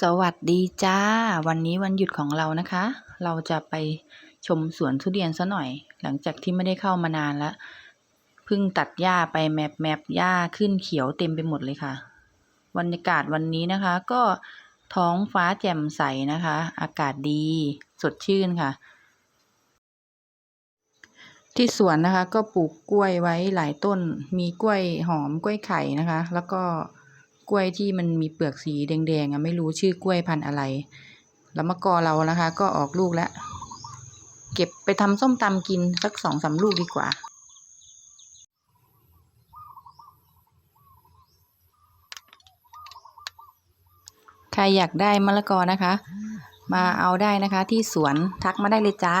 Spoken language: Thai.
สวัสดีจ้า วันนี้วันหยุดของเรานะคะ เราจะไปชมสวนทุเรียนซะหน่อย หลังจากที่ไม่ได้เข้ามานานแล้วเพิ่งตัดหญ้าไปแมบแมบหญ้าขึ้นเขียวเต็มไปหมดเลยค่ะบรรยากาศวันนี้นะคะ ก็ท้องฟ้าแจ่มใสนะคะ อากาศดีสดชื่นค่ะ ที่สวนนะคะ ก็ปลูกกล้วยไว้หลายต้น มีกล้วยหอมกล้วยไข่นะคะ แล้วก็ กล้วยที่มันมีเปลือกสีแดงๆอะไม่รู้ชื่อกล้วยพันธุ์อะไร แล้วมะกอเรานะคะ ก็ออกลูกแล้ว เก็บไปทำส้มตำกินสักสองสามลูกดีกว่าใครอยากได้มะละกอนะคะ มาเอาได้นะคะที่สวนทักมาได้เลยจ้า